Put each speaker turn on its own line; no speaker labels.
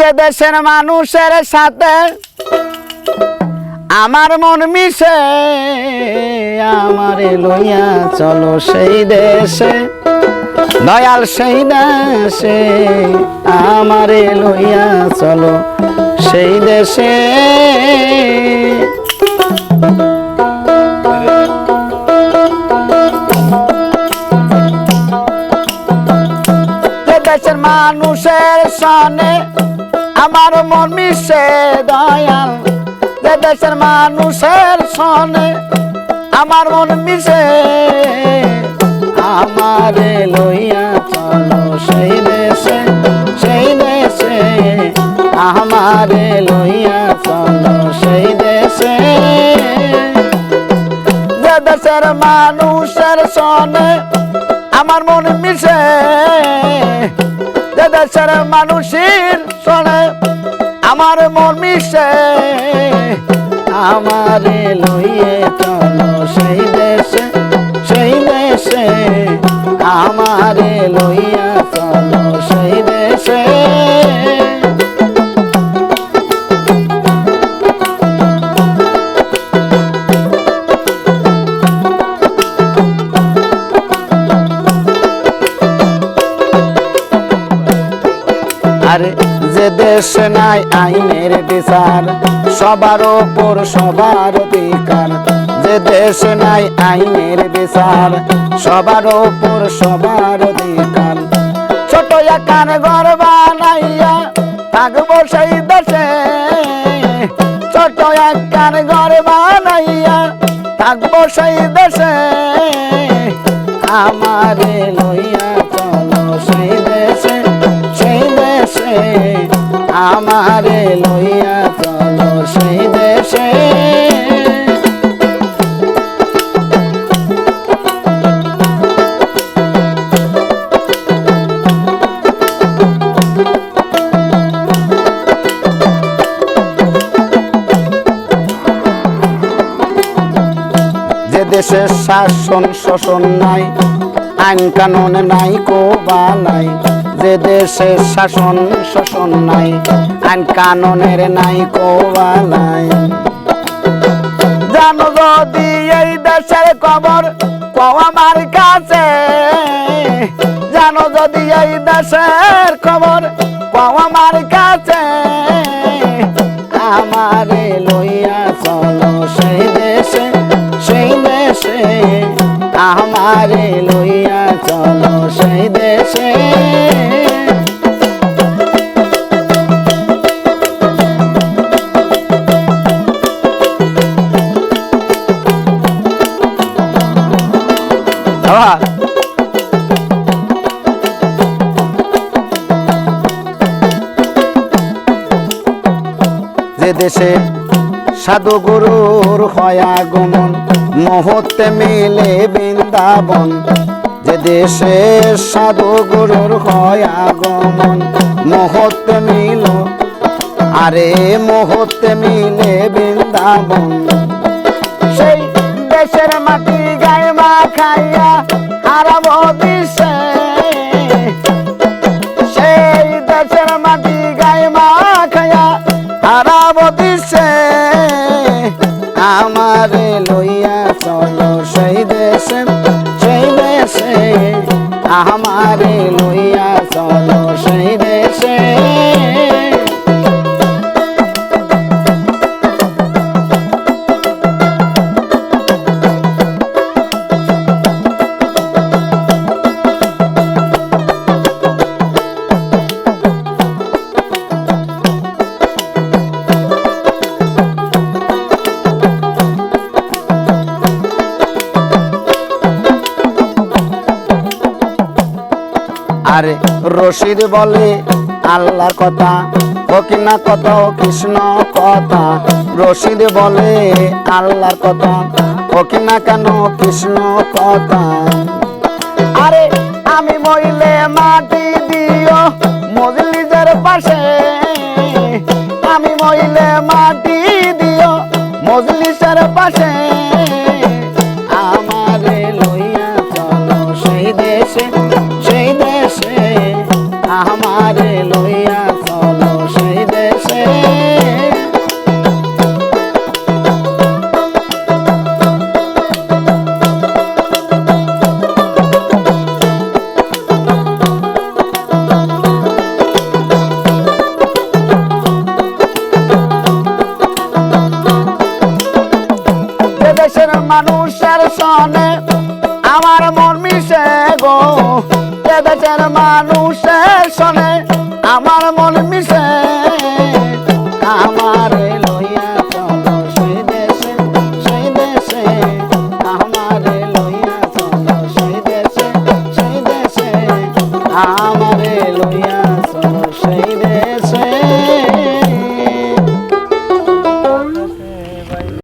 যে দেশের মানুষের সাথে আমার মন মিশে, আমারে লইয়া চলো সেই দেশে। দয়াল সেই দেশে, আমারে লইয়া চলো সেই দেশে। দেশের মানুষের সনে আমার মন মিশে দয়াল, যে দেশের মানুষের সনে আমার মন মিশে। আমারে লইয়া চলো সেই দেশে সেই দেশে। আমারে লইয়া চলো সেই দেশে। যে দেশের মানুষের সনে আমার মন মিশে, যে দেশের মানুষের আমার আমারে লইয়ে চলো সেই দেশে সেই দেশে আমারে লইয়া চলো সেই দেশে দেশে নাই আইনের বিচার, সবার ওপর সবার অধিকার। যে দেশে নাই আইনের বিচার, সবার ওপর সবার অধিকার। ছোট একান ঘর বানাইয়া থাকব সেই দেশে। ছোট একান ঘর বানাইয়া থাকব সেই দেশে। আমারে দেশে আমারে লইয়া চলো সেই দেশে। দেশে শাসন, শোষণ নাই, আইন কানুন নাই কোবা নাই যে দেশে শাসন, শোষণ নাই, আইন কানুনের নাই কোবা নাই জানো যদি এই দেশের খবর কও আমার কাছে, জানো যদি এই দেশের খবর কও আমার কাছে, আমারে লইয়া চলো সেই দেশে সেই দেশে, আমারে লইয়া চলো সেই দেশে। যে দেশে সাধু গুরুর হয় আগমন, মুহূর্তে মিলে বৃন্দাবন। যে দেশে সাধু গুরুর হয় আগমন, মুহূর্তে মিল, আরে মুহূর্তে মিলে বৃন্দাবন। সেই দেশের মাটি গায়ে মা খাইয়া হারাবো দিশে আমারে লইয়া আরে রশিদ বলে আল্লাহর কথা ও কিনা কথা ও কৃষ্ণ কথা। রশিদ বলে আল্লাহর কথা ও কিনা কেন কৃষ্ণ কথা। আরে আমি মইলে মাটি দিও মজলিসের পাশে। আমি মইলে মাটি দিও মজলিসের পাশে। আমারে লইয়া চলো সেই দেশে। মানুষের সনে আমার মন মিশে গো। দেশের মানুষের সনে আমার মন